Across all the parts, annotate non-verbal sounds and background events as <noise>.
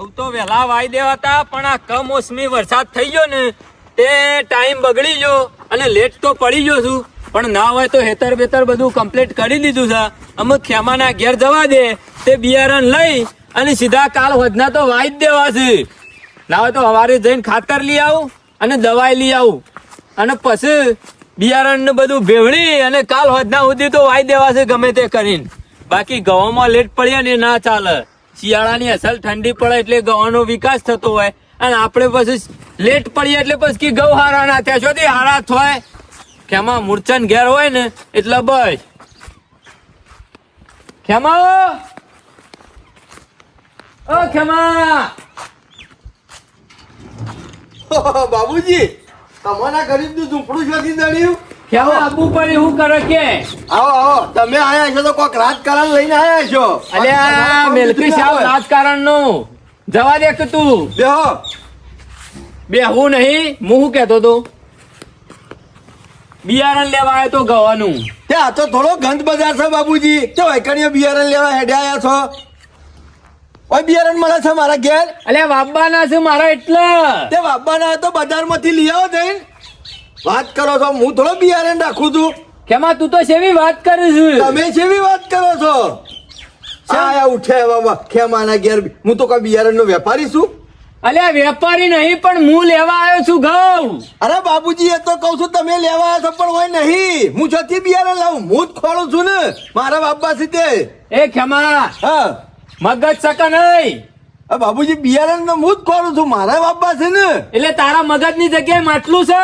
ઘઉં તો વહેલા વાઈ દેવાતા પણ આ કમોસમી વરસાદ થઈ ગયો ને, તે ટાઈમ બગડી ગયો અને લેટ તો પડી ગયો છું. પણ ના હોય તો હેતર બેતર બધું કમ્પ્લીટ કરી દીધું છે. અમુક ખેમાના ઘેર જવા દે, તે બિયારણ લઈ અને સીધા કાલ વધના તો વાઈ જ દેવા છે. ના હોય તો સવારે જઈને ખાતર લઈ આવું અને દવાઈ લઈ આવું. અને પછી બિયારણ બધું ભેવણી અને કાલ વધના સુધી તો વાઈ દેવા છે ગમે તે કરીને. બાકી ઘઉંમાં લેટ પડ્યા ને ના ચાલે. શિયાળાની અસલ ઠંડી પડે એટલે ગવાનો વિકાસ થતો હોય. અને આપણે પછી લેટ પડીએ એટલે પછી ગૌ હારા ના થયા. શોધી હારા થાય, ખેમા મૂર્છન ઘેર હોય ને, એટલે બસ. ખેમા ઓ! ખેમા! <laughs> બાબુજી, તમારા ગરીબનું ઝૂંપડું નથી દળ્યું? ખેમા આબુ પડી હું કરે કે? આવો આવો. તમે આયા છો તો કોક રાજકારણ લઈને આયા છો. અલ્યા મેલકી સાહેબ રાજકારણનું જવા દે કે તું? બેહો. બે હું નહીં. હું શું કેતો તો? બિયારણ લેવા આવ્યો તો ગવાનું. તે આ તો થોડો ગંધ બજાર છે બાબુજી તો વૈકણીય બિયારણ લેવા હેડે આયા છો. ઓય બિયારણ મળે છે મારા ઘેર? અલ્યા વાપવાના છે મારા એટલે. તે વાપવાના તો બજારમાંથી લઈ આવો જઈને. વાત કરો છો? હું થોડો બિયારણ રાખું છું. કેમાં તું તો સેવી વાત કરું છું તમે સેવી વાત કરો છો? આયા ઉઠે બાબા ખેમાના ઘેર. હું તો કોઈ બિયારણનો વેપારી છું. અલ્યા વેપારી નહીં પણ હું લેવા આવ્યો છું ઘઉં. અરે બાબુજી એ તો કહું છું તમે લેવા આવ્યા છો પણ હોય નહીં. હું છથી બિયારણ લાવું. હું જ ખોળું છું ને મારા બાપા સીધે. એ ખેમા હા. મગજ સકા નહીં. બાબુજી બિયારણ હું જ ખોળું છું મારા બાપા છે ને. એટલે તારા મગજની જગ્યાએ માટલું છે?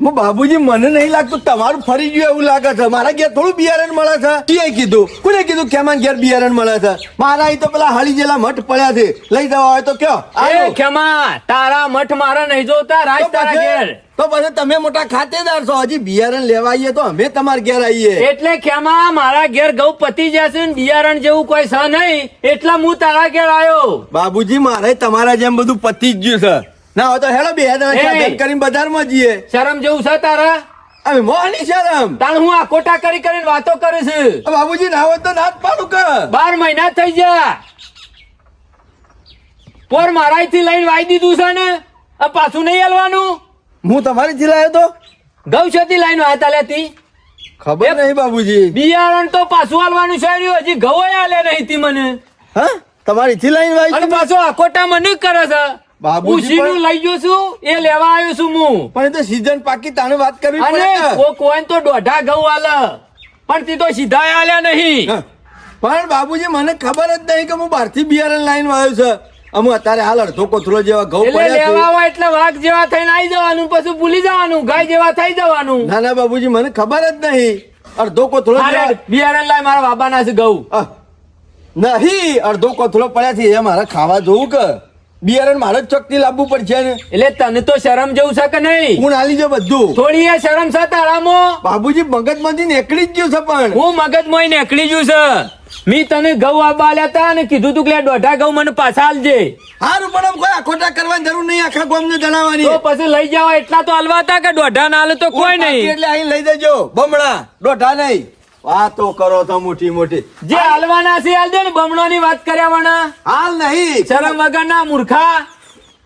બાબુજી મને નહીં લાગતું તમારું ફરી ગયું એવું લાગે છે. મારા ઘેર થોડું બિયારણ મળે છે. તીએ કીધું. કોને કીધું કેમાન ઘેર બિયારણ મળે છે? મારા તો પેલા હળી જેલા મઠ પડ્યા છે. લઈ જવા હોય તો કયો. એ કેમા તારા મઠ મારા નહીં જોતા રાજ તારા ઘેર. તો પછી તમે મોટા ખાતેદાર છો. હજી બિયારણ લેવા આવીએ તો અમે તમારા ઘેર આવીએ. એટલે કેમા મારા ઘેર ઘઉં પતી જશે ને બિયારણ જેવું કોઈ છે નહીં. એટલે હું તારા ઘેર આવ્યો. બાબુજી મારે તમારા જેમ બધું પતી જ ગયું છે. ના હોય તો હેલો બે કરીને બજારમાં જઈએ. શરમ જેવું છે તારા? અમે મોહની શરમ. તાણ હું આ કોટા કરી કરીને વાતો કરું છું. બાબુજી ના હોય તો નાત પાડું કે. બાર મહિના થઈ ગયા. પોર મારાથી લઈને વાઈ દીધું છે ને આ પાછું નહીં હાલવાનું? હું તમારી જિલ્લાએ તો? ગૌશતી લાઈન વાતા લેતી ખબર નહીં બાબુજી. બિયારણ તો પાછું હાલવાનું છે હજી ઘઉં હાલે નહીં તી મને. હા? તમારી થી લાઈન વાઈ પાછો આ કોટા મને કરે છે. બાબુજી પણ- લઈ ગયો છું એ લેવા આવ્યો છું હું. પણ તો સીઝન પાકી તાણે વાત કરવી પડે ને. ને તો દોઢા ઘઉં હાલે પણ તી તો સીધા આલ્યા નહીં. પણ બાબુજી મને ખબર જ નહીં કે હું બહારથી બિયારણ લાઈન વાયો છે. અમુ અત્યારે હાલ અડધો કોથળો જેવા ઘઉં પડ્યા લેવા હોય એટલે વાઘ જેવા થઈને આવી જવાનું પછી ભૂલી જવાનું ગાય જેવા થઈ જવાનું. ના ના બાબુજી મને ખબર જ નહીં. અડધો કોથળો બિયારણ લાય મારા બાબાના છે ઘઉં. નહીં અડધો કોથળો પડ્યા છે એ મારે ખાવા જોવું કે? બિયારણ મારે જ ચોકથી લાવવું પડશે ને. એટલે તને તો શરમ જેવું છે કે નહીં? હું નાલી જો બધું. થોડી એ શરમ છે તારામો? બાબુજી મગજમાંથી નીકળી જ ગયું છે પણ. હું મગજ મોય નીકળી ગયું છે. મી તને ઘઉં આબા લેતા અને કીધું તું કે દોઢા ઘઉં મને પાછા આલજે. હારું પણ કોઈ આખોટા કરવાની જરૂર નહીં આખા ગામને જણાવવાની. તો પછી લઈ જાવ એટલા તો હલવા હતા કે દોઢા ના હાલે તો કોઈ નહીં? એટલે અહીં લઈ જજો બમણા દોઢા નહીં. વાતો કરો તો મોટી મોટી. જે હાલવાના છે હાલ દે ને બમણો ની વાત કર્યા વાના હાલ નહીં. શરમ વગરના મૂર્ખા.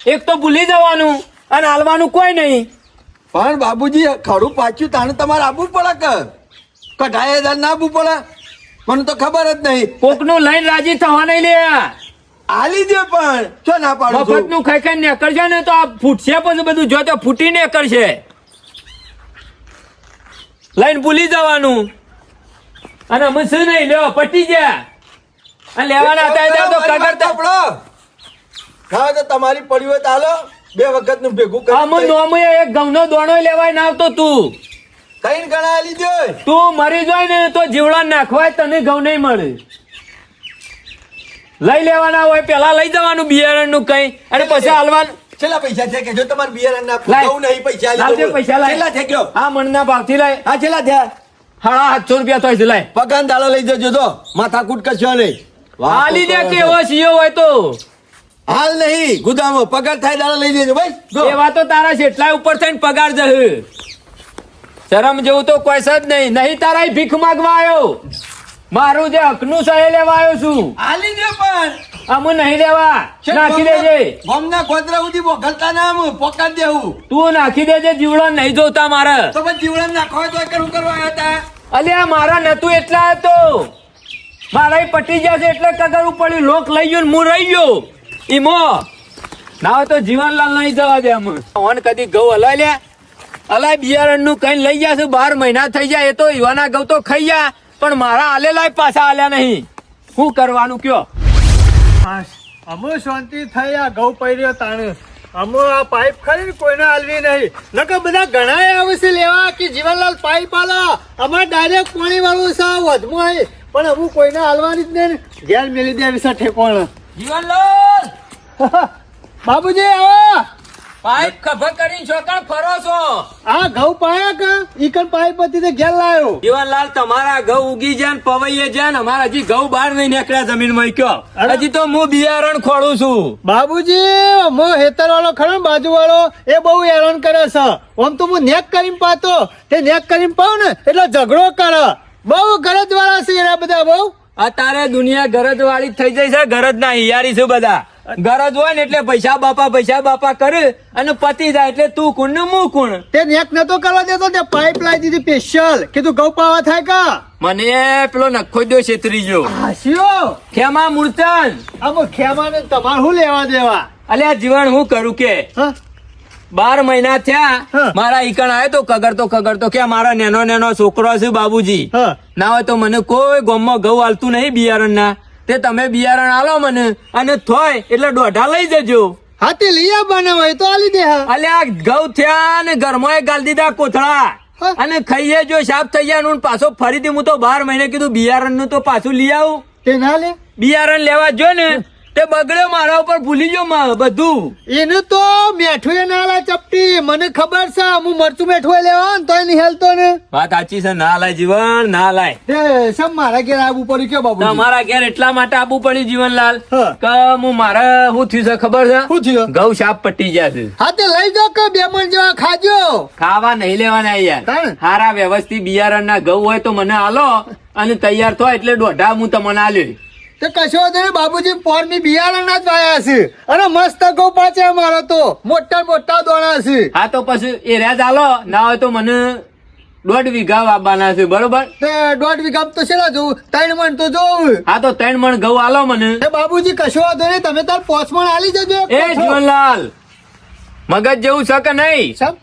એક તો ભૂલી જવાનું અને હાલવાનું કોઈ નહીં. પણ બાબુજી ખડું પાછું તાણે તમારે આપવું પડે કે? કઢાઈ હજાર ના આપવું પડે? મને તો ખબર જ નહીં. કોકનું લઈને રાજી થવા નહીં લે. આલી દે પણ. છો ના પાડો મફતનું ખાઈ ખાઈ નીકળશે ને તો આ ફૂટશે પછી બધું જો તો ફૂટી નીકળશે. લઈને ભૂલી જવાનું. અને અમે શું નહીં લ્યો પટી ગયા. અને લેવાના હતા તો કગર તપડો હા તો તમારી પડી હોય તો બે વખતનું ભેગું આમ કરી નોમે એક ઘઉંનો દોણો લેવાય ના આવતો તું. કઈ ગણા લીધો તું મરી જાય ને તો જીવડા નાખવાય તને ઘઉં નહીં મળે. લઈ લેવાના હોય પેલા લઈ જવાનું બિયારણનું કઈ. અને પછી હાલવાનું છેલ્લા પૈસા છે કે જો તમારે બિયારણ ના લાય. નહીં પૈસા પૈસા લાય. છેલ્લા છે ગયો હા મણના ભાવથી લાય. હા છેલ્લા થયા હાડા સાતસો રૂપિયા થાય છે લઈ પગાન દાડો લઈ જજો તો માથાકૂટ કશો નહીં. હાલી દે કરો કે છો. સીઓ હોય તો. હાલ નહીં ગુદામો. પગાર થાય દાડો લઈ દેજો ભાઈ. એવા તો તારા જેટલા ઉપર થઈને પગાર જશે શરમ જેવું તો કોઈ જ નહીં. નહીં તારા ભીખ માંગવા આવ્યો. મારું જે હકનું એ લેવા આવ્યો છું. આલી દે પણ. આમ નહીં લેવા. નાખી દેજે. ગોમના ગોદરા બો ગલતા ના આમ પોકાડ દેવું. તું નાખી દેજે જીવડન નહીં જોતા મારે. તો પણ જીવડા નાખવા તો કરું કરવા આવ્યા હતા. અલ્યા મારા નતું એટલા હતો. મારા પટી જશે એટલે કગરવું પડ્યું લોક લઈ ગયો ને હું રહી ગયો. ઈમો. ના તો જીવનલાલ નહીં જવા દે અમે ઓન કદી ઘઉં હલાય લ્યા. અલાય બિયારણનું કઈ લઈ જશે બાર મહિના થઈ જાય એ તો ઈવાના ઘઉં તો ખાઈ ગયા. પણ મારા આલેલાય પાછા આલ્યા નહીં. શું કરવાનું કયો? અમો શાંતિ થઈ આ ઘઉં પહેર્યો તાણે. અમો આ પાઇપ ખરી કોઈને હાલવી નહીં. નકર બધા ઘણા આવે છે લેવા કે જીવનલાલ પાઇપ આલો. અમારે ડાયરેક્ટ પાણી વાળું છે વધમાં હોય પણ અમુ કોઈને હાલવાની જ નહીં ઘેર મેલી દે વિશે ઠેકોણ. જીવનલાલ! <laughs> બાબુજી આવો! પાઇપ ખભા કરીને છોકરા ફરો છો. આ ઘઉં પાયા કે? ઈકન પાઇપ હતી તે ઘેર લાયો? જીવનલાલ તમારા ઘઉં ઉગી જાય ને પવૈયે જાય ને અમારા હજી ઘઉં બહાર નહીં નીકળ્યા જમીનમાં કયો. હજી તો હું બિયારણ ખોડું છું. બાબુજી હું હેતર વાળો ખરો ને બાજુ વાળો એ બહુ હેરાન કરે છે. આમ તો હું નેક કરીને પાતો. તે નેક કરીને પાઉં ને એટલે ઝઘડો કરે. બહુ ગરજ વાળા છે એના બધા બહુ. અત્યારે દુનિયા ગરજ વાળી થઈ જાય છે ગરજ ના હિયારી છે બધા. ગરજ હોય ને એટલે પૈસા બાપા પૈસા બાપા કરે અને પતી જાય એટલે તું કુણ ને હું કુણ? તે નેક નતો કરવા દેતો તે પાઇપ લાવી દીધી સ્પેશિયલ કીધું ગૌ પાવા થાય કા? મને પેલો નખો દો છેતરી ગયો. હાસ્યો? ખેમા મૂર્તન. અમો ખેમા ને તમાર શું લેવા દેવા? અલ્યા જીવન હું કરું કે? બાર મહિના થયા મારા ઈકણ આવ્યો તો કગરતો કગરતો કે મારા નેનો નેનો છોકરો છે બાબુજી. ના હોય તો મને કોઈ ગોમમાં ઘઉં હાલતું નહીં બિયારણ ના તે તમે બિયારણ આલો મને અને થોય એટલે દોઢા લઈ જજો. હાથી લઈ આવવાના હોય તો આલી દે અલ્યા ઘઉં થયા ને ઘરમાં ગાલ દીધા કોથળા. અને ખાઈએ જો સાફ થઈ ગયા પાછો ફરીથી હું તો બાર મહિને કીધું બિયારણનું તો પાછું લઈ આવું. તે ના લે. બિયારણ લેવા જો ને. તે બગડ્યો મારા ઉપર ભૂલી ગયો માં બધું. એનું તો મેઠું એ ના લાય ચપટી. મને ખબર છે હું મરચું મેઠું લેવા ને તોય નહીં હેલતો ને. વાત સાચી છે ના લાય જીવન ના લાય. સમ મારા ઘેર આવવું પડ્યું કે બાબુ તમારા ઘેર એટલા માટે આબુ પડ્યું જીવનલાલ હા. કે હું મારે શું થયું છે ખબર છે? શું થયું? ઘઉં સાપ પટી ગયા છે. હા તે લઈ જાઓ કે બે મણ જેવા ખાજો? ખાવા નહીં લેવાના યાર. હારા વ્યવસ્થિત બિયારણ ના ઘઉં હોય તો મને આલો અને તૈયાર થાય એટલે દોઢા હું તમને આલ્યો. તે કશો નહીં બાબુજી પોરની બિયારણ ના જ વાયા છે. અને મસ્ત ગૌ પાછે મારો તો. મોટા મોટા દોણા છે. હા તો પછી એ રહ્યા ચાલો ના હોય તો મને દોઢ વીઘા વાવવાના છે બરોબર? તે દોઢ વીઘા તો છે જોઉં. ત્રણ મણ તો જોઉં. હા તો ત્રણ મણ ઘઉં આલો મને. તે બાબુજી કશો વાંધો નહીં તમે તાર પોચ મણ આલી જજો એ જીવનલાલ મગજ જેવું છે કે નહીં?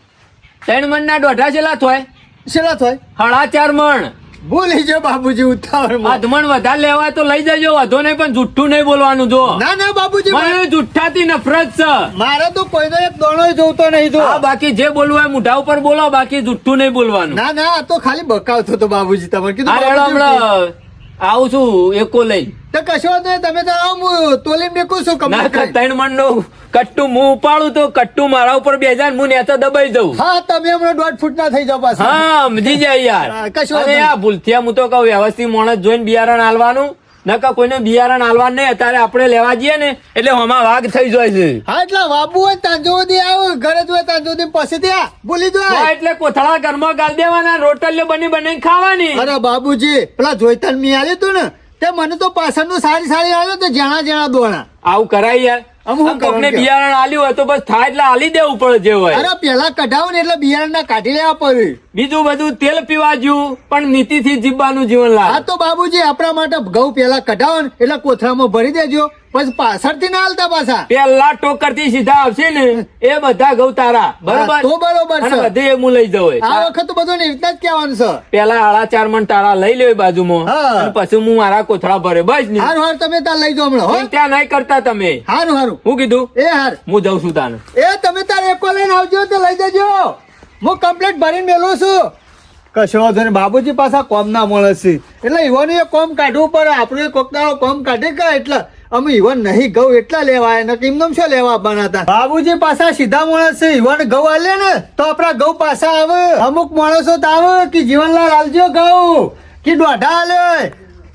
ત્રણ મણ ના દોઢા છેલા થોય છેલા થોય હળા ચાર મણ. ભૂલી જો બાબુજી ઉતાવળમાં અધમણ વધારે લેવા તો લઈ જજો વધો નહીં પણ જુઠ્ઠું નહીં બોલવાનું જો. ના ના બાબુજી મને જુઠ્ઠાથી નફરત છે. મારે તો કોઈનો એક દોણો જોતો નહીં જો. બાકી જે બોલવું હોય મોઢા ઉપર બોલો બાકી જુઠ્ઠું નહીં બોલવાનું. ના ના તો ખાલી બકાવતો તો બાબુજી તમારે કીધું આવું છું એકો લઈ. તો કશો નહીં તમે તો આવો હું તોલીને મેકું છું ના કરી. ત્રણ મણનું કટ્ટું હું ઉપાડું તો કટ્ટું મારા ઉપર બે જાય હું નેતા દબાઈ જઉં. હા તમે હમણાં દોઢ ફૂટના થઈ જાઓ પાછા. હા સમજી જાય યાર. કશો અરે. આ ભૂલથી હું તો કહું વ્યવસ્થિત માણસ જોઈને બિયારણ આલવાનું. નકા કોઈને બિયારણ આલવા નહીં અત્યારે આપણે લેવા જઈએ ને એટલે હમા વાઘ થઈ જાય છે. હા એટલે બાબુ હોય તાંજો સુધી આવો ઘરે જોઈએ તાંજો સુધી પછી ત્યાં ભૂલી જાય. એટલે કોથળા ઘરમાં ગાલ દેવાના રોટલીઓ બની બની ખાવાની. અરે બાબુજી પેલા જોઈતન મી આલ્યું તું ને તે મને તો પાછળનું સારી સારી આવ્યો તો જણા જણા દોણા. આવું કરાય યાર. કોકને બિયારણ આલ્યું હોય તો બસ થાય એટલે આલી દેવું પડે જે હોય. અરે પેલા કઢાવો ને એટલે બિયારણ ના કાઢી લેવા પડે. બીજું બધું તેલ પીવા જેવું પણ નીતિથી જીવવાનું જીવન લાગ. તો બાબુજી આપણા માટે ઘઉં પેલા કઢાવો ને એટલે કોથળામાં ભરી દેજો. પછી પાછળથી ના હાલતા પાછા. પેલા ટોકરથી સીધા આવશે ને એ બધા ઘઉં તારા બરોબર તો બરોબર છે. બધે હું લઈ જવું આ વખત તો બધું રીતના જ કહેવાનું છે. પેલા આળા ચાર મણ તારા લઈ લે બાજુમાં. પછી હું મારા કોથળા ભરે બસ ને. હારું હાર તમે તાર લઈ જાઓ હમણાં ચિંતા નહીં કરતા તમે. હારું હારું. હું કીધું? એ હાર. હું જઉં છું તાને. એ તમે તાર એકો લઈને આવજો તો લઈ જજો. હું કમ્પ્લેટ ભરીને મેલું છું. કશો વાંધો નહીં. બાબુજી પાછા કોમ ના મળે છે. એટલે ઈવોનું એ કોમ કાઢવું પડે. આપણે એ કોક કોમ કાઢી ગયા એટલે? અમે ઈવન નહીં, ઘઉં એટલા લેવા ને એમનેમ શું લેવા બનાતા બાબુજી પાછા સીધા માણસ છે. ઈવન ઘઉં આલે ને, તો આપણા ઘઉં પાછા આવે. અમુક માણસો તો આવે કે જીવનલાલ આલજો ઘઉં, કે દોઢા આલે.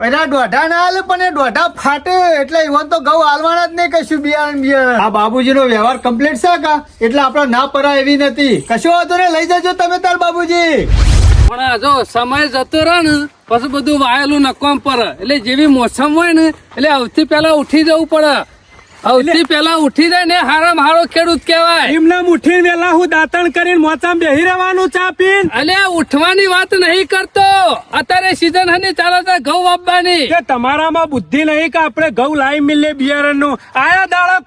એના દોઢા ના આલે, પણ એ દોઢા ફાટે. એટલે ઈવન તો ઘઉં આલવાના જ નહીં કશું બિયારણ બિયારણ આ બાબુજીનો વ્યવહાર કમ્પ્લીટ છે કા? એટલે આપણે ના પરા એવી નથી. કશો વાંધો ને લઈ જજો તમે તાર બાબુજી. પણ જો સમય જતો રહે ને પછી બધું વાયેલું નકોમ પડે એટલે જેવી મોસમ હોય ને એટલે સૌથી પહેલા ઉઠી જવું પડે. સૌથી પહેલા ઉઠી જાય ને હારામ હારો ખેડૂત કહેવાય. એમને ઉઠીને વેલા હું દાંતણ કરીને મોચામાં બેહી રહેવાનું ચા પીન. અલે ઉઠવાની વાત નહીં કરતો. અત્યારે સીઝન હની ચાલે છે ઘઉં વાપવાની. કે તમારામાં બુદ્ધિ નહીં કે આપણે ઘઉં લાવી મિલે બિયારણનું આયા દાડા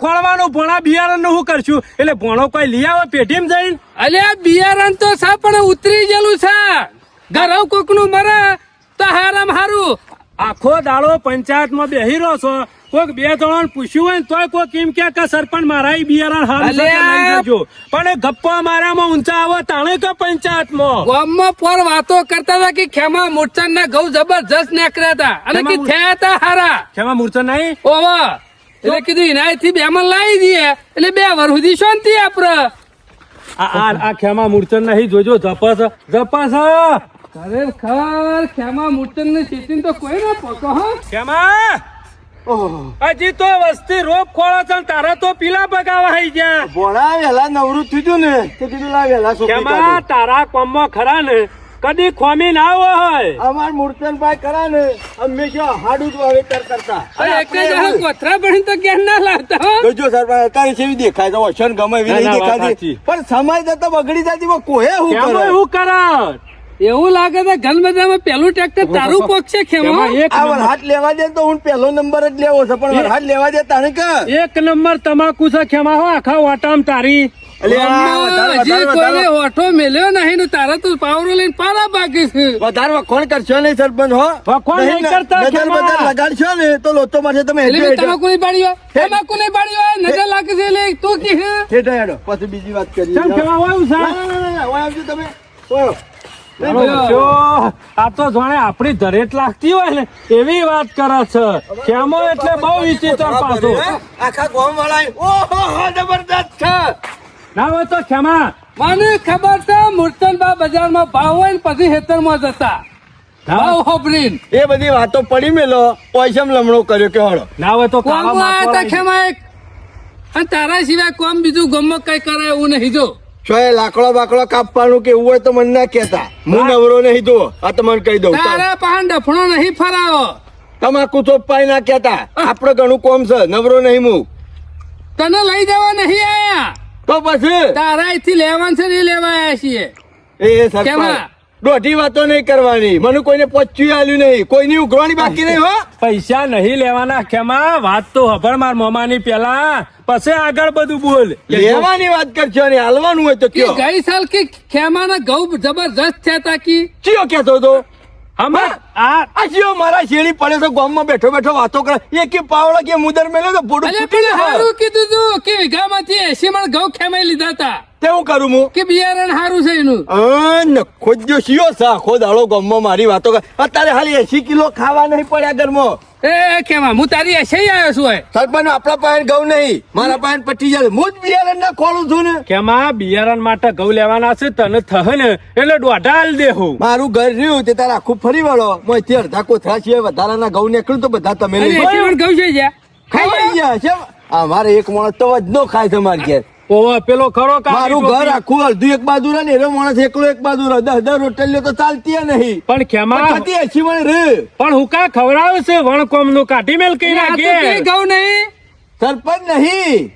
ભોણા બિયારણનું શું કરશું? એટલે ભોણો કોઈ લઈ આવે પેઢીમાં જઈને? અલે બિયારણ તો સા પણ ઉતરી ગયેલું છે. ઘર કોકનું મરે તો હારામ હારું. આખો દાડો પંચાયતમાં બેહી રહ્યો છો. કોઈક બે ત્રણ પૂછ્યું હોય તોય કોઈક એમ કે સરપંચ મારા બિયારણ છે જજો. પણ ગપ્પા મારામાં ઊંચા આવે તાણે કે પંચાયતમાં? ગામમાં પર વાતો કરતા હતા કે ખેમા મૂર્ચન ના ઘઉં જબરજસ્ત નીકળ્યા હતા. અને કે થયા હતા હારા. ખેમા મૂર્છા નહીં? ઓવા એટલે કીધું એનાથી બે માં લાવી દઈએ. એટલે બે વર સુધી શાંતિ આપડે આ આ આ ખેમા મૂર્છન નહીં જોજો જપસ જપસ. ખરેખર ખેમા મૂર્ચન ને સ્થિતિ તો કોઈ ના પકો હા. ખેમા! હજી તો વસ્તી રોગ ખોળો છે તારા તો પીલા બગાવા આવી ગયા. ભોળા વેલા નવરું થયું ને તે કીધું લા વહેલા ખેમા તારા કોમમાં ખરા ને કદી ખોમી ના હોય. અમાર મૂર્તનભાઈ કરા ને હંમેશા હાડું જ વાવેતર કરતા. અરે એક જ કોથરા ભણી તો જ્ઞાન ના લાવતા હો. જોજો સર અત્યારે કેવી દેખાય તો વચન ગમે એવી નહીં દેખાતી. પણ સમય જતો બગડી જતી કોહે હું કરે? એવું કર એવું લાગે છે ઘન બધામાં પેલું ટ્રેક્ટર તારું પગ છે ખેમા? એક હાથ લેવા દે તો હું પેલો નંબર જ લેવો છે પણ હાથ લેવા દે તારે કે એક નંબર તમાકુ છે ખેમા હો આખા વાટામ તારી. બીજી વાત તમે. આ તો જાણે આપણી ધરેટ લાગતી હોય ને એવી વાત કરે છે. કેમો એટલે બહુ વિચિત્ર પાછો આખા ગામ વાળા જબરદસ્ત છે. ના હોય તો ક્ષમા. મને ખબર છે મૂર્તનબા બજારમાં ભાવ હોય ને પછી ખેતરમાં જતા. ભાવ એ બધી વાતો પડી મેલો પૈસા લમણો કર્યો કે હળો. ના હોય તો અને તારા સિવાય કોમ બીજું ગમો કઈ કરે એવું નહીં જો. છો એ લાકડો બાકડો કાપવાનું કે એવું હોય તો મને ના કહેતા. હું નવરો નહીં દો આ તમને કહી દઉં તારા પાન ડફણો નહીં ફરાવો. તમાકુ ચોપાઈ ના કહેતા. આપણે ઘણું કોમ છે નવરો નહીં હું. તને લઈ જવા નહીં આયા. તો પછી? તારા અહીંથી લેવાનું છે ને લેવાયા છીએ. એ સરપંચ દોઢી વાતો નહીં કરવાની. મને કોઈને પચ્યું આલ્યું નહીં. કોઈની ઉઘરાણી બાકી નહીં હો. પૈસા નહીં લેવાના ખેમા વાત તો હભર માર મોમાની પેલા. પછી આગળ બધું બોલ. લેવાની વાત કરશો ને હાલવાનું હોય તો કે કયો. ગઈ સાલ કે ખેમાના ઘઉં જબરજસ્ત થયા તા કી? ચિયો કેતો તો? હમણાં આ આ મારા શેરી પડે તો ગામમાં બેઠો બેઠો વાતો કરે એ કે પાવડો કે મુદર મેલે તો અલે ફૂટી હારું કીધું તું કે વીઘામાંથી એસી મણ ઘઉં ખેમાઈ લીધા તા તેવું કરું હું કે બિયારણ સારું છે એનું? નખો જ શિયો છે આખો દાડો ગામમાં મારી વાતો કર. અત્યારે હાલી એસી કિલો ખાવા નહીં પડ્યા ઘરમાં. એ કેવા? હું તારી એસે આવ્યો છું સરપંચ આપણા પાસે ઘઉં નહીં. મારા પાસે પટી જાય હું જ બિયારણ ના ખોલું છું ને. ખેમા બિયારણ માટે ઘઉં લેવાના છે તને થહ ને. એટલે દોઢા હાલ દેહું મારું ઘર રહ્યું તે તારે આખું ફરી વળો. મોંથી અડધા કોથળા સિવાય વધારાના ઘઉં નીકળ્યું તો બધા તમે ઘઉં છે જ્યાં ખાઈ ગયા છે. અમારે એક માણસ તો જ નો ખાય તમારી મારી ઘેર. ઓવો પેલો ખરો મારું ઘર આખું અડધું એક બાજુ રહે ને એનો માણસ એકલો એક બાજુ રહે. દસ દસ રોટલીઓ તો ચાલતી નહીં. પણ ખેમા થતી એસી મને રે. પણ હું કા ખવડાવે છે? વણકોમનું કાઢી મેલ કઈ નાખે ઘઉં નહીં? સરપંચ નહીં.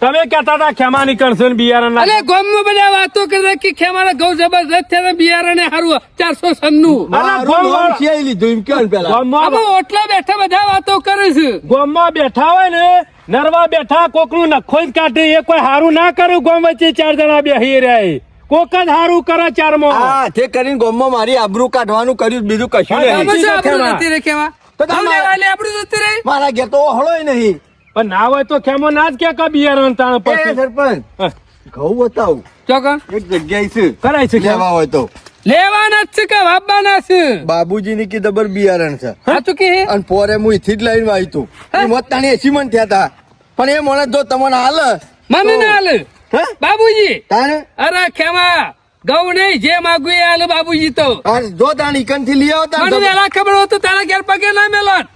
તમે કેતા હતા. ખેમા નીકળશે ને બિયારણ અલે ગામમાં બધા વાતો કરતા કે ખેમાના ઘઉં જબરજસ્ત થયા તા બિયારણે હારું ચારસો લીધું એમ ઓટલા બેઠા બધા વાતો કરે છે. ગોમમાં બેઠા હોય ને નરવા બેઠા કોકનું નખો જ કાઢે એ કોઈ હારું ના કર્યું ગોમ વચ્ચે ચાર જણા બેહી રહ્યા કોક જ હારું કરે ચારમાં. હા તે કરીને ગોમમાં મારી આબરૂ કાઢવાનું કર્યું બીજું કશું નહીં. આમાં શું તો તમારે- જતી રહે? મારા ઘેર તો હળોય નહીં. પણ ના હોય તો ખેમો ના જ કે કા બિયારણ તાણ પછી? સરપંચ ઘઉં બતાવું. ચોકન એક જગ્યાએ છે. કરાય છે કેવા લેવા હોય તો. લેવાના જ છે કે વાપવાના છે બાબુજી ની કી દબર બિયારણ છે. સાચું કે? અને પોરે હું ઈથી જ લઈને આવી તું. મત તાણી એસી મન થયા હતા પણ એ માણસ જો તમને હાલ. મને ના હાલ. હે? બાબુજી. અરે ખેમા ગૌ નહીં જે માગું એ હાલ બાબુજી તો. જો તાણી કંઠી થી લઈ આવતા મને ખબર હોત તારા ઘેર પગે ના મેલોત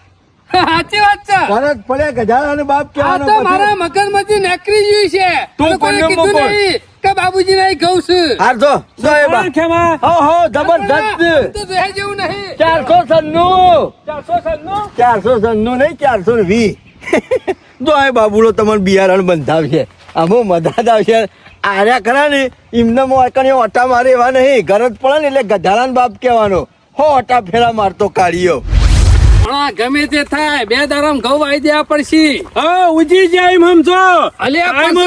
સાચી વાત છે. ફરક પડે ગધાડાનો બાપ કહેવાનો તો. મારા મગજમાંથી નીકળી ગયું છે. તું કોને કીધું નહીં કે બાબુજી નહીં કહું છું. હાર જો જો એ બા. ખેમા. હો હો જબરદસ્ત તો જોયા જેવું નહીં. ચારસો સન્નું ચારસો સન્નું ચારસો સન્નું નહીં ચારસો વી <laughs> જો એ બાબુલો તમને બિયારણ બંધાવશે. અમો મદદ આવશે. આર્યા ખરા ને એમને મોકણી ઓટા મારે એવા નહીં. ગરજ પડે ને એટલે ગધારાન બાપ કહેવાનો. હો ઓટા ફેરા મારતો કાઢીયો પણ ગમે તે થાય. બે દારામ ઘઉં વાઈ દેવા પડશે. હા ઉજી જાય એમ સમજો. અલે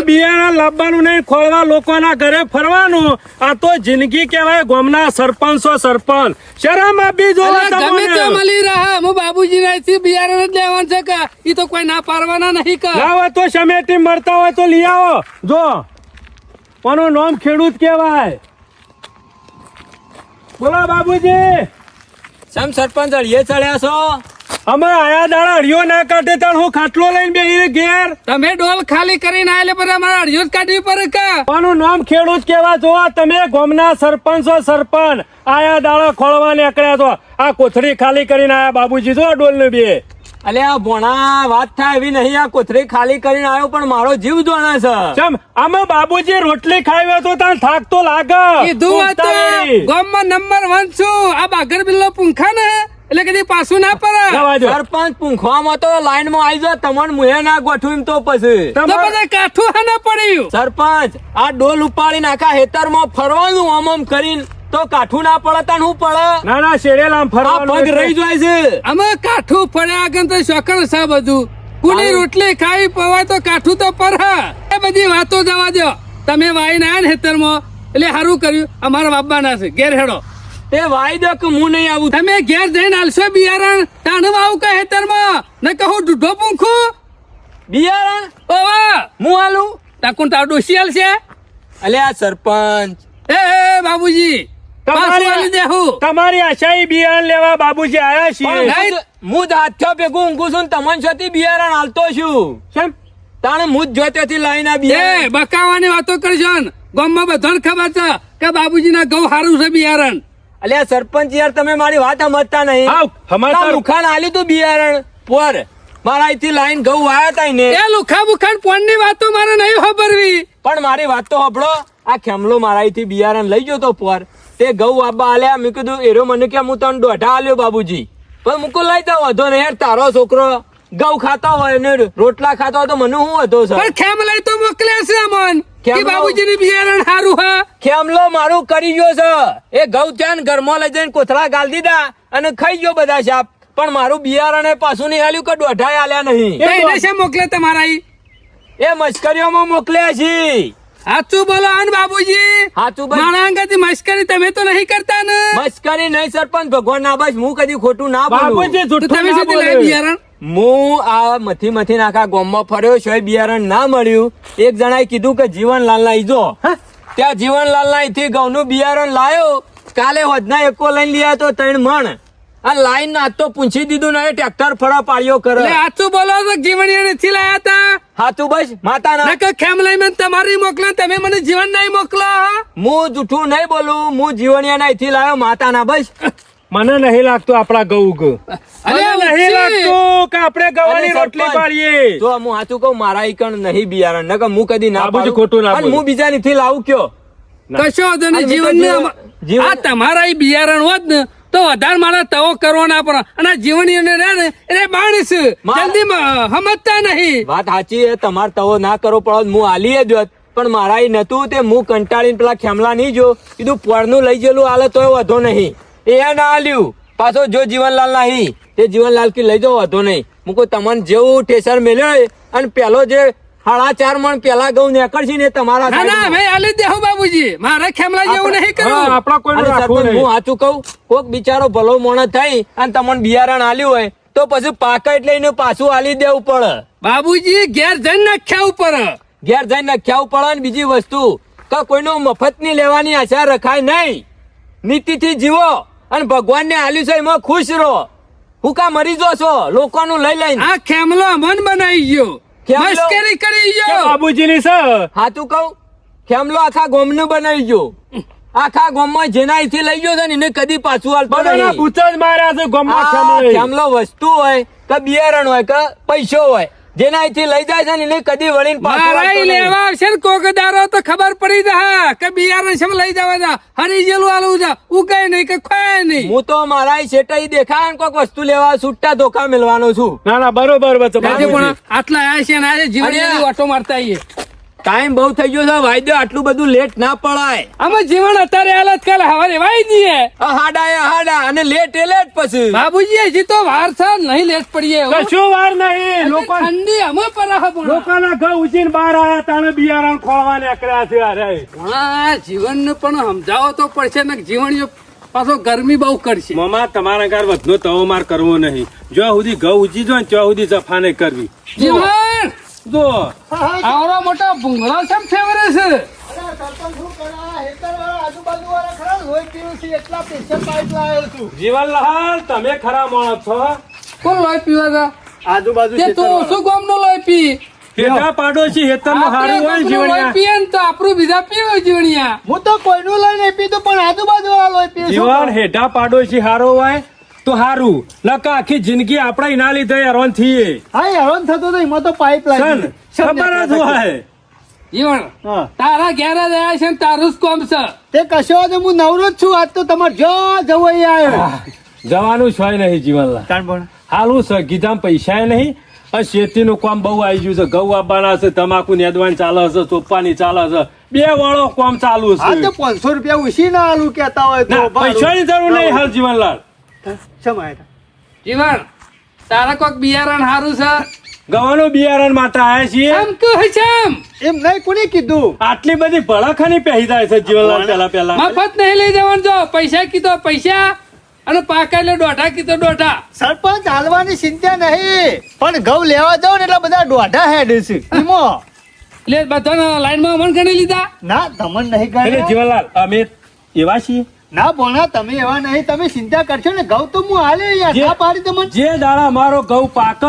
બિયારણ લાવવાનું નહીં ખોળવા લોકોના ઘરે ફરવાનું. આ તો જિંદગી કહેવાય ગોમના સરપંચો સરપંચ. શરમ આપી જો ગમે તે મળી રહ્યા હું બાબુજી થી બિયારણ જ લેવાનું છે કે? ઈ તો કોઈ ના પાડવાના નહીં કે? લાવો તો સમેટી મળતા હોય તો લઈ આવો. જો કોનું નામ ખેડૂત કહેવાય? બોલો બાબુજી. સમ સરપંચ અડીએ ચડ્યા છો? અમે આયા દાડા હરિયો ના કાઢે તાણ હું ખાટલો લઈને બેહી ઘેર. તમે ડોલ ખાલી કરીને આયલે પર અમારે અડિયો જ કાઢવી પડે કે? કોનું નામ ખેડૂત કેવા છો તમે ગોમના સરપંચો સરપંચ. આયા દાડા ખોળવા નીકળ્યા છો. આ કોથળી ખાલી કરીને આયા બાબુજી જો ડોલ ને બે. અલે આ ભોણા વાત થાય એવી નહીં આ કોથળી ખાલી કરીને આવ્યો પણ મારો જીવ જોણા છે. ચમ આમાં બાબુજી રોટલી ખાવ્યો તો તાન થાક તો લાગે. કીધું હતું. ગામમાં નંબર વન છું. આ બાગર બિલ્લો પૂંખા ને એટલે કદી પાછું ના પડે. સરપંચ પૂંખવામાં તો લાઈનમાં આવી જાઓ તમને મુહે ના ગોઠવું તો પછી. તો કાઠું હા ના પડ્યું. સરપંચ આ ડોલ ઉપાડી નાખા હેતરમાં ફરવાનું આમ આમ કરીને તો કાઠું ના પડે તાન હું પડે? ના ના શેરેલામ આ ફરવા પગ રહી જાય છે. અમે કાઠું પડે આગળ તો શોખણ છે બધું. કુડી રોટલી ખાઈ પવાય તો કાઠું તો પર એ બધી વાતો જવા દો તમે આયા ને હેતરમાં એટલે સારું કર્યું. અમારા બાબાના છે. ઘેર હેડો. તે વાયદો કે હું નહીં આવું. તમે ઘેર જઈને આલશો બિયારણ? તાણવા આવું કે હેતરમાં? ને કહું દૂધો પૂંખું? બિયારણ? ઓવા હું આલું? તાકું તાર ડોસી આલશે? અલે આ સરપંચ. એ એ બાબુજી. તમારી આશાઈ બિયારણ લેવા બાબુજી આયા પણ છીએ હું ભેગું ઊંઘું છું તમને છતી બિયારણ હાલતો છું. કેમ? તાણે હું જ જોતેથી લાઈને બિયારણ બકાવાની વાતો કરજો ને. ગામમાં બધાને ખબર છે કે બાબુજીના ઘઉં સારું છે બિયારણ. અલે આ સરપંચ યાર તમે મારી વાત સમજતા નહીં. આવ, લુખાણ આલ્યું તું બિયારણ પર. મારા અહીંથી લાઈન ઘઉં આયા તા ને એ લુખા બુખાન પોનની વાતો મારે નહીં ખબરવી પણ મારી વાત તો હબળો આ ખેમલો મારા અહીંથી બિયારણ લઈ ગયો તો પર. તે ઘઉં આબા આલ્યા મેં કીધું એરો મને કે હું તને દોઢા આલ્યો બાબુજી. પણ મૂકો લઈ જાવ વધો ને યાર તારો છોકરો ઘઉં ખાતા હોય ને રોટલા ખાતા હોય તો મને હું વધો છે પણ ખેમ લઈ તો મોકલ્યા છે અમન. કે? બાબુજી ની બિયારણ સારું હા. ખેમલો મારું કરી ગયો છે. એ ઘઉં ત્યાં ઘરમાં લઈ જઈને કોથળા ગાલ દીધા અને ખાઈ ગયો બધા સાપ પણ મારું બિયારણ એ પાછું નહીં હાલ્યું કે દોઢાય હાલ્યા નહીં. એને છે મોકલે તમારા ઈ? એ મશ્કરીઓમાં મોકલ્યા છે. સાચું બોલો આન બાબુજી. સાચું બોલો. મારા મશ્કરી મસ્કરી તમે તો નહીં કરતા ને. મશ્કરી નહીં સરપંચ ભગવાન ના બસ હું કદી ખોટું ના બોલું. બાબુજી તમે સુધી લાવી બિયારણ? હું આ મથી મથી નાખા ગોમમાં ફર્યો છો બિયારણ ના મળ્યું. એક જણાએ કીધું કે જીવનલાલ ના જો. ત્યાં જીવનલાલ ના અહીંથી ઘઉંનું બિયારણ લાયો. કાલે વધના એકો લઈને લીયા તો ત્રણ મણ. આ લાઈન ના તો પૂછી દીધું ને ટ્રેક્ટર ફળા પાડ્યો કરે. સાચું બોલો તો જીવણીએ નથી લાયા તા. હાચું બસ માતા ના ખેમ લઈ મને તમારી મોકલો તમે મને જીવન નહીં મોકલો હા? જૂઠું નહીં બોલું હું જીવણિયા ના અહીંથી લાયો માતા ના બસ. મને નહીં લાગતું આપણા ગૌ ગ મને નહીં લાગતું કે આપણે ગવાની રોટલી પાડીએ. જો હું સાચું કહું મારા ઈકણ નહીં બિયારણ નકર હું કદી ના પાડું. ખોટું ના અને હું બીજા નીથી લાવું કયો? કશો વાંધો નહીં જીવન આ તમારા બિયારણ હોત ને તો વધારે મારા તવો કરવો ના અને જીવની ને એટલે માણસ જલ્દી સમજતા નહીં. વાત સાચી તમારે તવો ના કરો પડો હું આલી જ હોત. પણ મારા ઈ નતું તે હું કંટાળીને પેલા ખેમલા નહીં જો કીધું પડનું લઈ ગયેલું હાલે તોય વધો નહીં. એ ના આલ્યું. પાછો જો જીવનલાલ નહીં તે જીવનલાલ કી લઈ જાઓ વધો નહીં. હું તમને જેવું ટેસર મેલ્યો હોય અને પેલો જે સાડા ચાર મણ પેલા ઘઉં નીકળશે ને તમારા ના ના. ભાઈ આલી દેહો બાબુજી મારા ખેમલા જેવું નહીં કરવું આપણા કોઈ રાખવું હું સાચું કહું? કોક બિચારો ભલો મોણ થઈ અને તમને બિયારણ આલ્યું હોય તો પછી પાકટ લઈને પાછું આલી દેવું પડે. બાબુજી ઘેર જઈને નખ્યા ઉપર. ઘેર જઈને નખ્યા પડે. ને બીજી વસ્તુ કે કોઈનું મફતની લેવાની આશા રખાય નહીં. નીતિથી જીવો. અને ભગવાન ને આલ્યું છે એમાં ખુશ રહો. હું કા મરી જો છો? લોકોનું લઈ લઈને. આ ખેમલો મન બનાવી ગયો? મસ્કરી કરી ગયો? બાબુજીની છે? હાચું કહું. ખેમલો આખા ગોમનું બનાવી ગયો? આખા ગામમાં જેના અહીંથી લઈ ગયો છે ને એને કદી પાછું નહીં. ભૂત જ માર્યા છે ગોમમાં ખેમલો વસ્તુ હોય કે બિયારણ હોય કે પૈસો હોય. જેના અહીંથી લઈ જાય છે ને એને કદી વળીને પાછું. લેવા આવશે ને કોકદારો તો ખબર પડી જા કે બિયારણ છે લઈ જવા જા. હરી જેલું આલું જા. ઉકાય નહીં કે ખોય નહીં. હું તો મારા શેટાઈ દેખાય ને કોઈક વસ્તુ લેવા છૂટા ધોકા મેળવાનો છું. ના ના બરોબર બચો પણ આટલા આ છે ને આજે જીવન ઓટો મારતા આઈએ. ટાઈમ બહુ થઈ ગયો છે વાયદો આટલું બધું લેટ ના પડાય. અમે જીવન અત્યારે હાલત કાલે હવારે વાઈ દઈએ હાડા એ હાડા અને લેટ એ લેટ પછી. બાબુજી હજી તો વાર છે નહીં લેટ પડીએ. કશું વાર નહીં લોકો ઠંડી અમે પર પણ લોકોના ઘઉં ઉચીને બહાર આયા તાણે બિયારણ ખોળવા નીકળ્યા છે અરે. હા જીવન પણ સમજાવો તો પડશે ને જીવન પાછો ગરમી બહુ કરશે. મમા તમારા ઘર વધનો તવો માર કરવો નહીં. જો સુધી ઘઉં ઉજી જો ને ત્યાં સુધી સફા નહીં કરવી. જીવન જો આવડો મોટો ભૂંગળો કેમ ફેવરે છે અરે સરપંચ શું કરે? આ હેતરવાળા આજુબાજુવાળા ખરા ને? લોહી પીવું છે એટલા special પાઇપ લાવ્યો છું. જીવનલાલ તમે ખરા માણસ છો કોણ લોહી પીવા તા આજુબાજુ તે તું શું ગામ નો લોહી પી હેઠા પાડોશી હેતરનું આપણે હારું હોય ને લોહી જીવણિયા પીએ ને તો આપણું બીજા પીવે જીવણિયા હું તો કોઈનું લઈ નહીં પીતું પણ આજુબાજુવાળા લોહી પીવું છું. જીવન હેઠા પાડોશી હારો હોય તો હારું. લકા આખી જિંદગી આપણે ના લીધે હેરાન થઈએ. હા હેરાન થતો તો એમાં તો પાઇપ સન ખબર જ હોય. તારા ઘેર જ આવ્યા છે તારું જ કોમ છે. તે કશો વાંધો હું નવરો જ છું. આજ તો તમારે જો જવો આવ્યો જવાનું છે નહીં જીવનલા. હાલું છે ગીધામ પૈસા નહીં. આ શેતીનું કામ બહુ આવી ગયું છે. ઘઉં આપવાના છે તમાકુ નેદવાની ચાલે છે ચોપ્પાની ચાલે છે. બે વાળો કામ ચાલુ છે. પાંચસો રૂપિયા ઉછી ના આલુ કેતા હોય પૈસાની જરૂર નહીં હાલ જીવનલાલ. જીવન તારા કોક બિયારણ સારું છે? ગવાનું બિયારણ માટે આવ્યા છીએ. એમ કહે છે આમ. એમ નહીં કોને કીધું? આટલી બધી ભળખાની પહેરી જાય છે જીવનલાલ પેલા પેલા મફત નહીં લઈ જવાનું જો. પૈસા કીધો પૈસા. અને પાકા એટલે દોઢા કીધો દોઢા. સરપંચ હાલવાની ચિંતા નહીં. પણ ઘઉં લેવા જાવ ને એટલે બધા દોઢા હેડ છે. એમાં એટલે બધાના લાઈનમાં અમન ગણી લીધા. ના તમન નહીં ગણી જીવનલાલ અમે એવા છીએ ના ભોણા તમે એવા નહીં તમે ચિંતા કરશો ને ઘઉં તો હું હાલે યાર ના પાડી તમને જે દાડા મારો ઘઉં પાક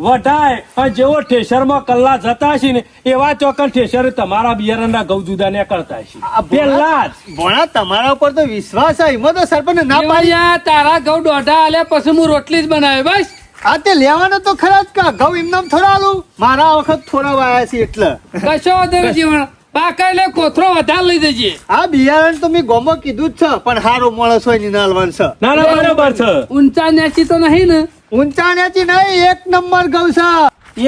વઢાય અને જેવો ઠેસરમાં કલ્લા જતા છે ને એવા ચોકન ઠેસરે તમારા બિયારણના ઘઉં જુદા ને કરતા છે. પેલા ભોણા તમારા ઉપર તો વિશ્વાસ છે એમાં તો સરપંચ ના પાડી તારા ઘઉં દોઢા હાલે પછી હું રોટલી જ બનાવે બસ. આ તે લેવાનો તો ખરા જ કા ઘઉં એમનામ થોડા હાલું મારા વખત થોડા વાયા છે એટલે. કશો જીવન પાકા એટલે કોથરો વધારે લઈ જજે. આ બિયારણ તો મેં ગોમો કીધું જ છે પણ હારો માણસ હોયની નાલવાન છે. ના ના બરાબર છે. ઊંચા નેચી તો નહીં ને? ઊંચા નેચી નહીં એક નંબર ગૌ છે.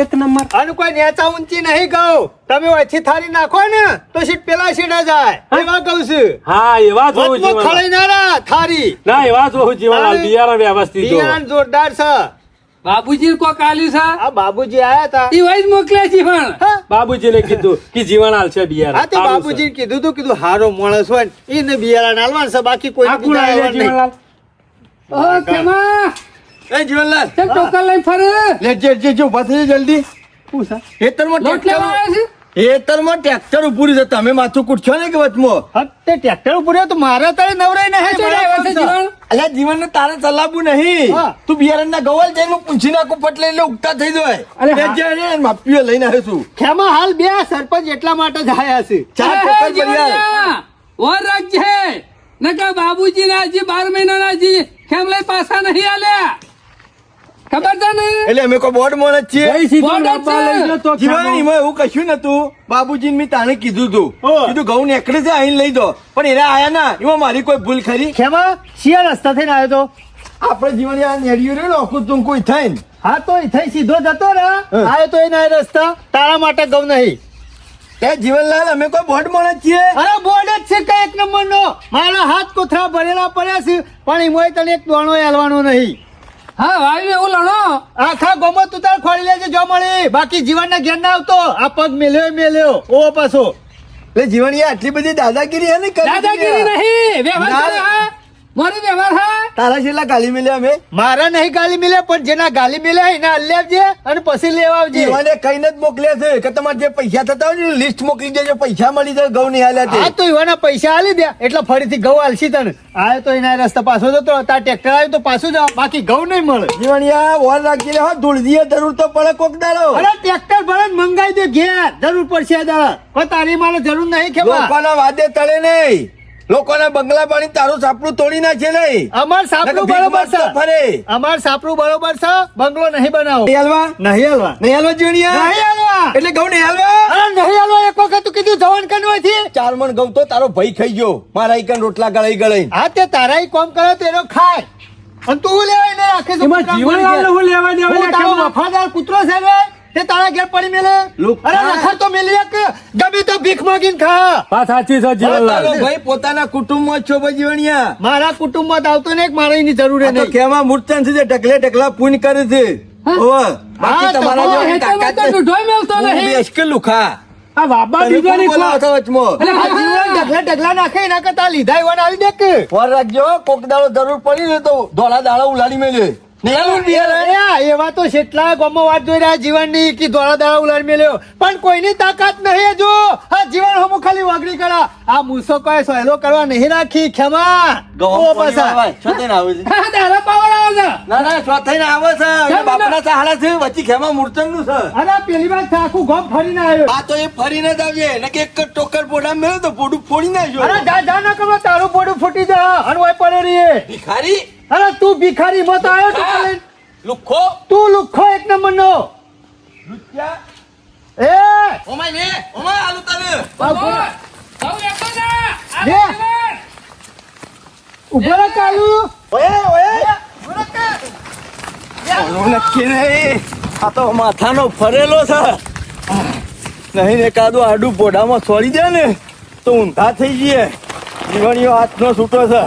એક નંબર? અને કોઈ નેચા ઊંચી નહીં ગૌ. તમે ઓછી થાળી નાખો ને તો સીટ પેલા સીડા જાય. એવા ગૌ છે. હા એવા જ હોવું વચમાં ના થારી થાળી. ના એવા જ હોવું બિયારણ વ્યવસ્થિત. બિયારણ જોરદાર છે. બાબુજી કો આલ્યું છે? આ બાબુજી આયા તા. ઈ વઈ મોકલે મોકલ્યા જીવન હા. બાબુજીને કીધું કે જીવનલાલ છે બિયારણ. હા તે બાબુજી કીધું તું કીધું હારો માણસ હોય ને એને બિયારણ આલવાનું છે બાકી કોઈ આ કોણ બીજા આયા આવવાનું નહીં. જીવનલાલ ઓ કેમા એ જીવનલાલ ચલ ટોકર લઈ ફરે. લે જે જે જો ઊભા જલ્દી. પૂછા. જલ્દી ખેતરમાં લોટ લેવા આવ્યા છે? ખેતરમાં ટ્રેક્ટર ઉભું છે. તમે માથું કૂટશો ને કે વચમાં? તે ટ્રેક્ટર ઉપર તો મારા તારે નવરાય ડ્રાઈવર છે. જીવન? ને તારે ચલાવવું નહીં. તું બિયારણ ના ગવાલ જઈને હું પૂછી નાખું પટલે એટલે ઉગતા થઈ જાય. માપીઓ લઈને આવ્યો છું. ખેમાં હાલ બે સરપંચ એટલા માટે જ આયા છે. જીવણિયા, રાખજે. નકા બાબુજી ના હજી બાર મહિના ના હજી કેમ લઈ પાછા નહીં આલ્યા. ખબર છે ને? એટલે અમે કોઈ બોર્ડ બોર્ડ જ છીએ જીવન ખામો. એમાં એવું કશું નતું. બાબુજી મેં તાને કીધું તું. હા. કીધું ઘઉં નીકળે છે અહીં લઈ દો. પણ એને આયા ના. એમાં મારી કોઈ ભૂલ ખરી? ખેમાં શિયા રસ્તા થઈને આવ્યો તો? આપણે જીવન આ નેડિયું રહ્યું ને તું કોઈ થાય ને હા તો થઈ સીધો જતો ને આવ્યો તો એના એ રસ્તા. તારા માટે ગૌ નહીં. એ જીવનલાલ અમે કોઈ બોર્ડ માણસ છીએ અરે બોર્ડ જ છે કઈ એક નંબર નો મારા હાથ કોથરા ભરેલા પડ્યા છે પણ એમાં તને એક દોણો હાલવાનો નહીં. હા ભાઈ એવું લણો. આખા ગોમો તું તાર ખોલી લેજે જો મળી. બાકી જીવનના ઘેર ના આવતો. આ પગ મેલ્યો મેલ્યો. ઓ પાછો. એટલે જીવન આટલી બધી દાદાગીરી હે ને દાદાગીરી નહીં. વ્યવહાર મારો વ્યવહાર હા? તારા જેટલા ગાલી મિલ્યા અમે. મારા નહીં ગાલી મિલ્યા પણ જેના ગાલી મિલ્યા એના હાલ લેવજે અને પછી લેવા આવજે. મને કઈને જ મોકલ્યા છે કે તમારે જે પૈસા થતા હોય ને લિસ્ટ મોકલી દેજો પૈસા મળી જાય ઘઉં નહીં હાલ્યા હા તો એવાના પૈસા હાલી દે એટલે ફરીથી ઘઉં હાલશી તને. આયો તો એના રસ્તા પાછો જતો તાર ટ્રેક્ટર આવ્યું તો પાછું જાવ બાકી ઘઉં નહીં મળે. જીવણિયા વોર રાખી લે હો ધૂળજીએ જરૂર તો પડે કોક દાડો. અરે ટ્રેક્ટર ભરે મંગાઈ દે ઘેર જરૂર પડશે આ દાડા. પણ તારી મારે જરૂર નહીં ખેમા લોકોના વાદે તળે નહીં. લોકોના બંગલા પાણી તારું સાપડું તોડી નાખે નહીં. અમાર સાપડું બરોબર છે. ફરે. અમાર સાપડું બરોબર છે. બંગલો નહીં બનાવો. નહીં હાલવા? નહીં હલવા. નહીં હલવા જીવણિયા? નહીં હલવા. એટલે ઘઉં નહીં હલવા? અરે નહીં હલવા. એક વખત તું કીધું જવાન કનવાથી ચાર મણ ઘઉં તો તારો ભાઈ ખાઈ ગયો. મારા ઈકન રોટલા ગળાઈ ગળાઈ. હા તે તારા ઈ કોમ કરે તેનો ખાય. અને તું લેવાય ને રાખે જીવન હું લેવા. દેવા હું તારો વફાદાર કૂતરો છે રે તે તારા ઘેર પડી મેલે? અરે નખર તો મેલી એક. ગમે તો ભીખ માંગીને ખા. વાત સાચી છે જીવનલાલ. ભાઈ પોતાના કુટુંબમાં છો ભાઈ જીવણિયા. મારા કુટુંબમાં તો આવતો ને મારે એની જરૂર નહીં. કેમાં મૂર્તન છે ઢગલે ઢગલા પૂન કરે છે. ઓવે. બાકી તમારા જેવાની તાકાત તો ઢોય મેલતો નહીં. બેસ લુખા આ બાબા બીજો ની કોલા વચમાં? અરે આ જીવન ઢગલા ઢગલા નાખે એના કરતા લીધા એવાને આવી દે કે વાર રાખજો કોક દાડો જરૂર પડી ને તો ધોળા દાડા ઉલાડી મેલે. ને? એવા તો કેટલા ગામમાં વાત જોઈ રહ્યા જીવનની કે દોડા દોડા ઉલાડ મેલ્યો. પણ કોઈની તાકાત નહીં જો આ જીવન હમું ખાલી વાગડી કરા. આ મૂસો કોઈ સહેલો કરવા નહીં રાખી ક્ષમા ગોમ ઓ પોણી પાછા. આવે. છો તારા <laughs> પાવર આવે છે. ના ના છોતે ના આવે છે. બાપના સહારા છે વચ્ચે ખેમા મૂર્તનનું છે. અરે પેલી છે, આખું ગામ ફરીને આવ્યો. આ તો એ ફરીને જ આવજે ને કે એક ટોકર પોડા મેળો તો પોડું ફોડી નાખજો અરે જા જા ના કરો તારું પોડું ફૂટી જા હણવાય પડે રહીએ ભિખારી? અરે તું ભિખારી મત આવ્યો લઈને. લુખો તું લુખ્ખો એક નંબર નો. લુચ્યા એ! ઓમાય ને ઓમાય આલુ તને. બાબુ, બાબુ લેતો જા. આ લે. જીવન. ઊભો રહે કાલુ ઓય ઓય. ઓનું નક્કી નહીં. આ તો માથાનો ફરેલો છે. નહીં ને કાદુ આડું પોડામાં છોડી દે ને તો ઊંધા થઈ જઈએ. જીવણીઓ હાથનો છૂટો છે.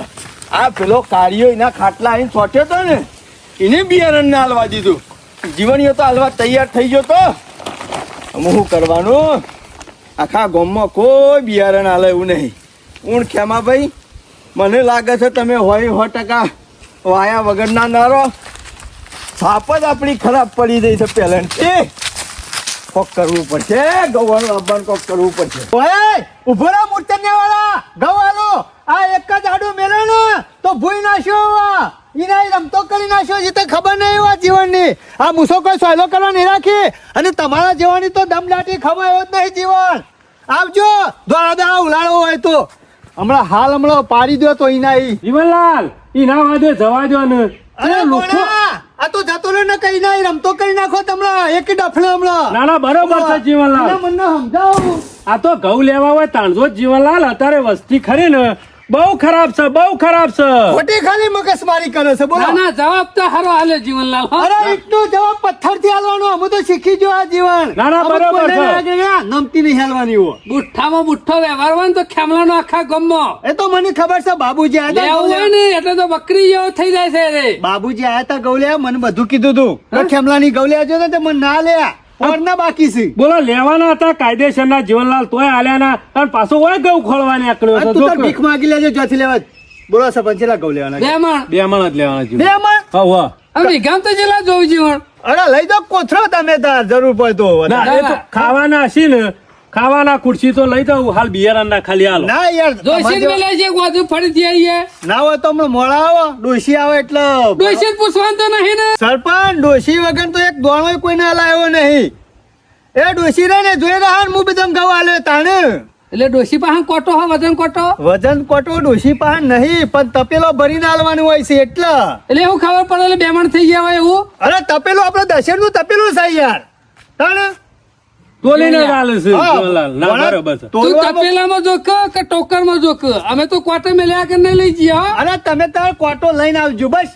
આ પેલો કાળીઓ એના ખાટલા આવીને છોટ્યો તો ને, એને બિયારણ ને હાલવા દીધું. જીવણીઓ તો હાલવા તૈયાર થઈ ગયો તો. શું કરવાનું? આખા ગામમાં કોઈ બિયારણ હાલે એવું નહીં. ઊણ ખેમા ભાઈ? મને લાગે છે તમે હોય સો ટકા વાયા વગરના નારો સાપ જ આપણી ખરાબ પડી રહી છે પહેલાંથી. કોક કરવું પડશે ગવાનું આપવાનું કોક કરવું પડશે. ઓય ઊભો રહે મૂર્તન્ય વાળા ગવાલો આ એક જ આડું મેલે ને તો ભૂઈ નાખ્યો એવા ઈના રમતો કરી નાખ્યો છે તે ખબર નહીં એવા જીવનની. આ મૂસો કોઈ સહેલો કરવા નહીં રાખી. અને તમારા જીવનની તો દમ ખબર એવો જ નહીં જીવન. આવજો દ્વારા દ્વારા ઉલાળો હોય તો. હમણાં હાલ હમણાં પાડી દો તો ઈના ઈ. જીવનલાલ ઈના વાદે જવા દો ને. અરે એ લુખ્ખો- ગોળા, આ તો જતો રહ્યો ને કઈ ના રમતો કરી નાખો તમણા એક ડફલે હમણાં. ના ના બરોબર છે જીવનલાલ. મને સમજાવો. આ તો ઘઉં લેવા હોય તાણજો જીવનલાલ અત્યારે વસ્તી ખરી ને બહુ ખરાબ છે બહુ ખરાબ છે. ખોટી ખાલી મગજમારી કરે છે બોલો. ના ના જવાબ તો હારો હાલે જીવનલાલ. અરે ઈટનો જવાબ પથ્થરથી હાલવાનો અમે તો શીખી જો આ જીવન. ના, ના, બરોબર છે. નમતી નહીં હાલવાની હો બુઠ્ઠામાં બુઠ્ઠો વ્યવહાર હોય તો ખેમલાનો આખા ગામમાં એ તો મને ખબર છે બાબુજી આયા લેવું હોય ને એટલે તો બકરી જેવો થઈ જાય છે રે. બાબુજી આયા તા ગૌલિયા મને બધું કીધું તું. ખેમલાની ગૌલ્યા જો તે મને ના લ્યા ઓરના બાકી છે. બોલો લેવાના હતા કાયદેસરના જીવનલાલ તોય આલ્યા ના અને પાછો હોય ગૌ ખોલવાની આકડ્યો તું તાર ભીખ માંગી લેજો જોથી લેવા. બોલો સરપંચ છેલ્લા ગૌ લેવાના બે મણ બે મણ જ લેવાના બે જીવનમાં હા વાહ આ વીઘામાં તો જેલા જોવું જીવન અરે લઈ દો કોથરો તમે તાર જરૂર પડતો ના એ તો ખાવાના હશે ને ખાવાના ખુરશી તો લઈ દઉં હાલ બિયારણ ના ખાલી હાલ. ના યાર ડોસી અમારે લઈ જો- મેલે ફરી બાજુ ના હોય તો હમણાં મોડા આવો. ડોસી આવે એટલે ડોસી જ પૂછવાનું તો નહીં ને. સરપંચ ડોસી વગર તો એક દોણો કોઈને લાવ્યો નહીં. એ ડોસી રે ને જોઈ રહ્યા ને હું બધા ગવા આલ્યો તાણે. એટલે ડોસી પાસે કોટો હો વજન કોટો? વજન કોટો ડોસી પાસે નહીં પણ તપેલો ભરીને આલવાનું હોય છે એટલે. એટલે એવું ખબર પડે એટલે બેમણ થઈ ગયા હોય એવું? અરે તપેલું આપણે દશેરનું તપેલું છે યાર. તાણે? તોલીને હાલે છે હા, જીવનલાલ ના વળા- છે. તું તપેલામાં જોક કે ટોકરમાં જોક અમે તો કોટે મેલ્યા કે નહીં લઈ જઈએ અરે તમે તાર કોટો લઈને આવજો બસ.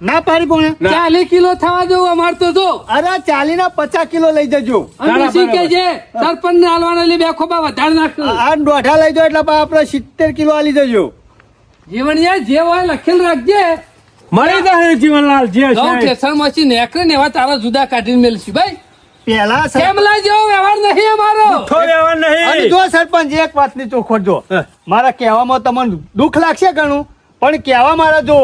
ના પાડી પોણે ના. કિલો થવા જવું અમાર તો જો. અરે ચાલી ના પચાસ કિલો લઈ જજો. અને ડોશી કે છે સરપંચ ને હાલવાના એટલે બે ખોબા વધારે નાખ. આ દોઢા લઈ દો એટલે આપણે સિત્તેર કિલો આલી જજો. જીવન જે હોય લખેલ રાખજે. મળી જશે જીવનલાલ જે છે નેકરે ને એવા તારા જુદા કાઢીને મેલશું ભાઈ. પેલા કેમલા જેવો વ્યવહાર નહીં અમારો. ઉઠો વ્યવહાર નહીં. અને જો સરપંચ એક વાતની ચોખવટ જો. મારા કહેવામાં તમને દુઃખ લાગશે ઘણું પણ કહેવા મારા જો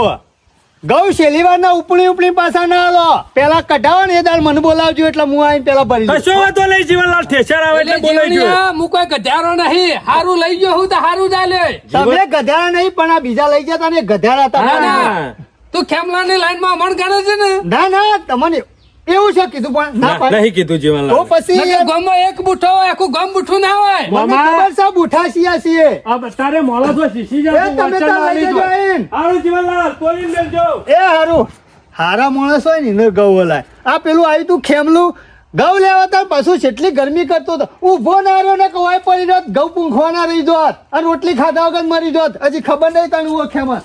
ગૌ શેલીવારના ઉપણી ઉપણી પાછા ના આલો. પેલા કઢાવો ને એ દાળ મને બોલાવજો એટલે હું આવીને પેલા ભરી. કશો વાતો લઈ જીવનલાલ ઠેસર આવે એટલે જીવણિયા, હું કોઈ ગધારો નહીં. હારું લઈ ગયો હું તો હારું ચાલે. તમે ગધારા નહીં પણ આ બીજા લઈ જતા ને ગધારા ના, હતા ના. તું લાઈન લાઈનમાં અમણ ગણે છે ને? ના ના તમને એવું છે કીધું પણ ના પાડી. નહીં કીધું તો પછી ગામમાં એક બુઠો હોય આખું ગમ બુઠું ના હોય. મને ખબર છે બુઠા સિયા છીએ. આ બતારે મોળો તો શીશી જાવ તમે તો લઈ જજો અહીં. હારું જીવનલાલ તોડીને મેલજો એ હારું. હારા માણસ હોય ને એને ઘઉં હલાય આ પેલું આવ્યું તું ખેમલું. ગૌ લેવા તાર પાછું જેટલી ગરમી કરતો હતો ઊભો ના રહ્યો ને કવાય પડી રહ્યો ઘઉં પૂંખવાના રહી જોત. અને રોટલી ખાધા વગર મરી જોત. હજી ખબર નહીં તને ખેમા